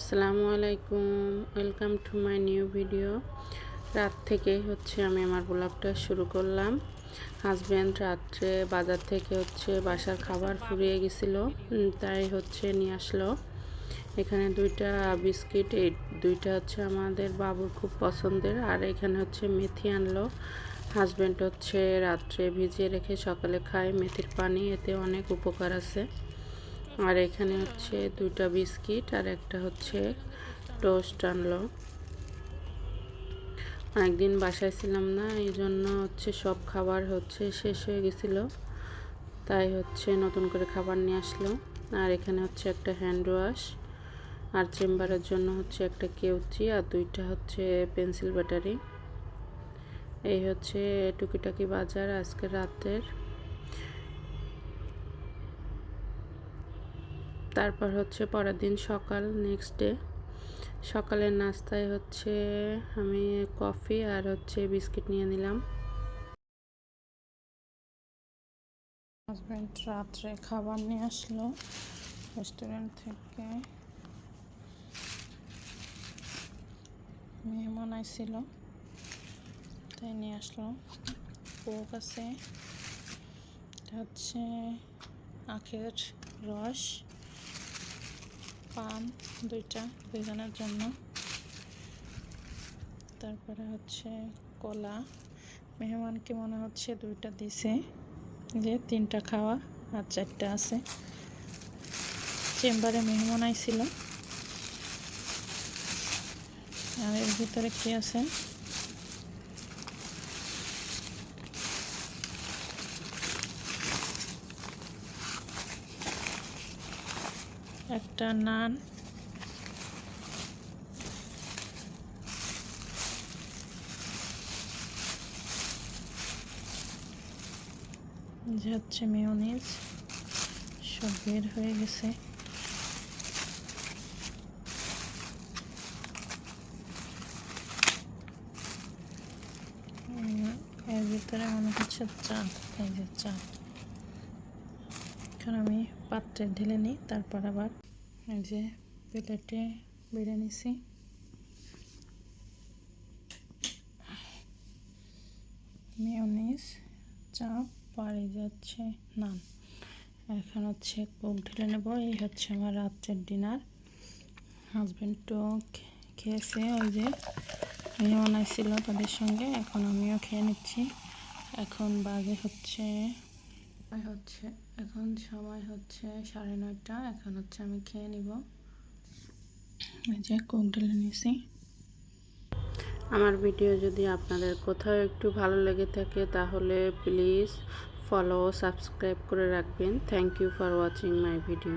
আসসালামু আলাইকুম, welcome to my new video. রাত থেকে হচ্ছে আমি আমার ব্লগটা শুরু করলাম। হাজব্যান্ড রাত্রে বাজার থেকে হচ্ছে বাসার খাবার ফুরিয়ে গেছিল তাই হচ্ছে নিয়ে আসলো। এখানে দুইটা বিস্কিট, এই দুইটা হচ্ছে আমাদের বাবুর খুব পছন্দের, আর এখানে হচ্ছে মেথি আনলো। হাজব্যান্ড হচ্ছে রাত্রে ভিজিয়ে রেখে সকালে খায় মেথির পানি, এতে অনেক উপকার আছে। আর এখানে হচ্ছে দুইটা বিস্কিট আর একটা হচ্ছে টোস্ট আনলো। অনেকদিন বাসায় ছিলাম না এই জন্য হচ্ছে সব খাবার হচ্ছে শেষ হয়ে গেছিল। তাই হচ্ছে নতুন করে খাবার নিয়ে আসলো। আর এখানে হচ্ছে একটা হ্যান্ড ওয়াশ আর চেম্বারের জন্য হচ্ছে একটা কেউচি আর দুইটা হচ্ছে পেন্সিল ব্যাটারি এই হচ্ছে টুকিটাকি বাজার আজকে রাতের। তারপর হচ্ছে পরের দিন সকাল নেক্সট ডে সকালের নাস্তায় হচ্ছে আমি কফি আর হচ্ছে বিস্কিট নিয়ে নিলাম। হাজব্যান্ড রাত্রে খাবার নিয়ে আসলো রেস্টুরেন্ট থেকে। মেহমান আইছিল, তাই নিয়ে আসলো। কোক আছে হচ্ছে আখের রস। পান দুইটা দুইজনের জন্য। তারপরে হচ্ছে কলা। মেহমানকে মনে হচ্ছে দুইটা দিছে। যে তিনটা খাওয়া আর চারটা আছে। চেম্বারে মেহমান আইছিল। আর এর ভিতরে কি আছে? একটা নান। যে হচ্ছে মেয়নিজ। সব বের হয়ে গেছে। এর ভিতরে মনে হচ্ছে চা এই যে এখন আমি পাত্রে ঢেলে নিই, তারপর আবার এই যে প্লেটে বেড়ে নিছি। মেয়নিজ চাপ পাড়ে যাচ্ছে নান। এখন হচ্ছে কোক ঢেলে নেব। এই হচ্ছে আমার রাত্রের ডিনার। হাজব্যান্ড তো খেয়েছে ওই যে মেহমান আইছিল তাদের সঙ্গে। এখন আমিও খেয়ে নিচ্ছি। এখন বাজে হচ্ছে হচ্ছে, এখন সময় হচ্ছে সাড়ে নয়টা, এখন হচ্ছে আমি খেয়ে নিব। যে কোক নিয়েছি আমার ভিডিও যদি আপনাদের কোথাও একটু ভালো লেগে থাকে, তাহলে প্লিজ ফলো সাবস্ক্রাইব করে রাখবেন। Thank you for watching my video